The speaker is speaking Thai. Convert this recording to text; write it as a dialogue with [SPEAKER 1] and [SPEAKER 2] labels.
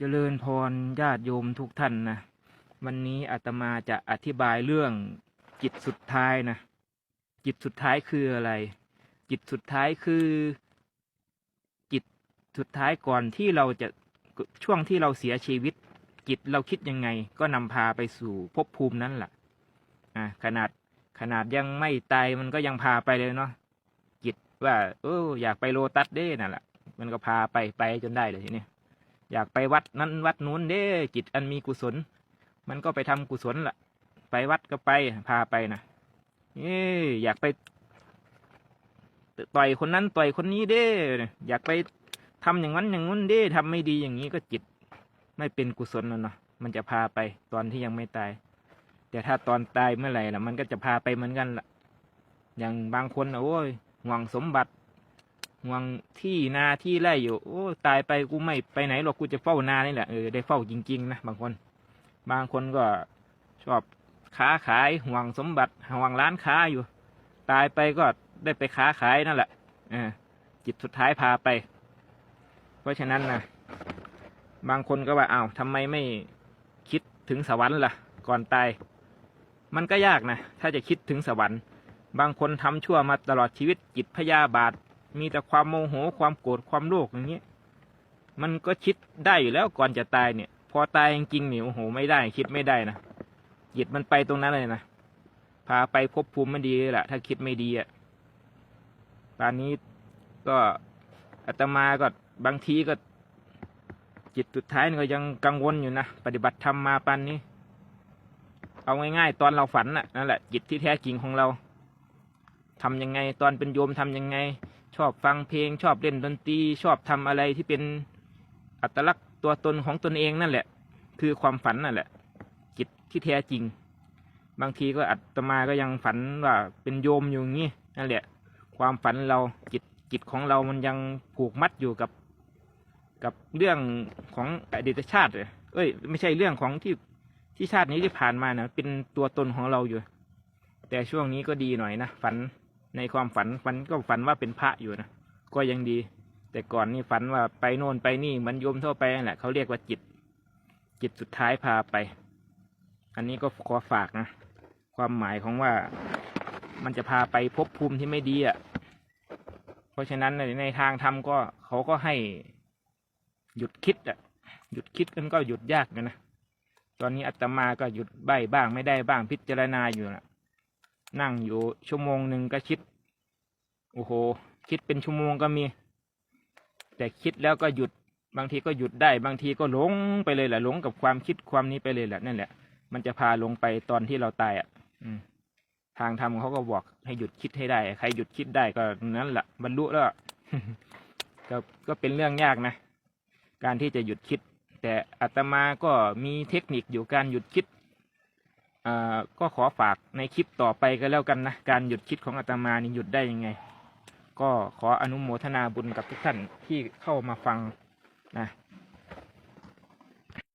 [SPEAKER 1] เจริญพรญาติโยมทุกท่านนะ วันนี้อาตมาจะอธิบายเรื่องจิตสุดท้ายนะ จิตสุดท้ายคืออะไร จิตสุดท้ายคือ จิตสุดท้ายก่อนที่เราจะช่วงที่เราเสียชีวิต จิตเราคิดยังไง ก็นำพาไปสู่ภพภูมินั้นแหละอะขนาดขนาดยังไม่ตายมันก็ยังพาไปเลยเนาะจิตว่าเอออยากไปโลตัสเด้นั่นแหละมันก็พาไปไปจนได้เลยทีนี้ อยากไปวัดนั้นวัดนู้นเด้จิตอันมีกุศล มันก็ไปทำกุศลละไปวัดก็ไปพาไปนะเอ้อยากไปต่อยคนนั้นต่อยคนนี้เด้อยากไปทำอย่างนั้นอย่างนู้นเด้ทำไม่ดีอย่างนี้ก็จิต ไม่เป็นกุศลแล้วเนาะมันจะพาไปตอนที่ยังไม่ตาย แต่ถ้าตอนตายเมื่อไหร่ล่ะ มันก็จะพาไปเหมือนกันล่ะ อย่างบางคนนะโอ้ยหวังสมบัติ ห่วงที่นาที่ไร่อยู่โอ้ตายไปกูไม่ไปไหนหรอกกูจะเฝ้านานี่แหละเออได้เฝ้าจริงๆนะบางคน บางคนก็ชอบค้าขายห่วงสมบัติห่วงร้านค้าอยู่ ตายไปก็ได้ไปค้าขายนั่นแหละเออจิตสุดท้ายพาไป เพราะฉะนั้นนะบางคนก็ว่าอ้าวทำไมไม่คิดถึงสวรรค์ล่ะ ก่อนตาย มันก็ยากนะ ถ้าจะคิดถึงสวรรค์ บางคนทำชั่วมาตลอดชีวิตจิตพยาบาท มีแต่ความโมโหความโกรธความโลภอย่างนี้ยมันก็คิดได้อยู่แล้วก่อนจะตายเนี่ย พอตายจริงๆเนี่ยโอ้โหไม่ได้ คิดไม่ได้นะจิตมันไปตรงนั้นเลยนะพาไปภพภูมิไมันดีแหละถ้าคิดไม่ดีอะตอนนี้ก็อาตมาก็บางทีก็ จิตสุดท้ายก็ยังกังวลอยู่นะปฏิบัติธรรมมาปันนี้ เอาง่ายๆตอนเราฝันน่ะนั่นแหละจิตที่แท้จริงของเราทำยังไง ตอนเป็นโยมทำยังไง ชอบฟังเพลง ชอบเล่นดนตรี ชอบทำอะไรที่เป็นอัตลักษณ์ตัวตนของตนเองนั่นแหละ คือความฝันนั่นแหละ จิตที่แท้จริง บางทีก็อัตมาก็ยังฝันว่าเป็นโยมอยู่อย่างนี้นั่นแหละ ความฝันเราจิตจิตของเรามันยังผูกมัดอยู่กับ กับเรื่องของอดีตชาติเลยเอ้ย ไม่ใช่เรื่องของที่ที่ชาตินี้ที่ผ่านมานะเป็นตัวตนของเราอยู่ แต่ช่วงนี้ก็ดีหน่อยนะฝัน ในความฝันฝันก็ฝันว่าเป็นพระอยู่นะก็ยังดี แต่ก่อนนี่ฝันว่าไปโน่นไปนี่มันโยมทั่วไปนั่นแหละเขาเรียกว่าจิต จิตสุดท้ายพาไป อันนี้ก็ขอฝากนะความหมายของว่ามันจะพาไปภพภูมิที่ไม่ดีอะ เพราะฉะนั้นในทางธรรมก็เขาก็ให้หยุดคิดอะ หยุดคิดกันก็หยุดยากนะนะตอนนี้อาตมาก็หยุดใบบ้างไม่ได้บ้างพิจารณาอยู่นะ นั่งอยู่ชั่วโมงหนึ่งก็คิด โอ้โห คิดเป็นชั่วโมงก็มี แต่คิดแล้วก็หยุด บางทีก็หยุดได้ บางทีก็หลงไปเลยแหละหลงกับความคิดความนี้ไปเลยแหละนั่นแหละ มันจะพาลงไปตอนที่เราตายอะ อืม ทางธรรมเขาก็บอกให้หยุดคิดให้ได้ ใครหยุดคิดได้ก็นั้นแหละบรรลุแล้วก็ก็เป็นเรื่องยากนะ การที่จะหยุดคิด แต่อาตมาก็มีเทคนิคอยู่การหยุดคิด ก็ขอฝากในคลิปต่อไปก็แล้วกันนะ การหยุดคิดของอาตมานี่หยุดได้ยังไง ก็ขออนุโมทนาบุญกับทุกท่านที่เข้ามาฟังนะ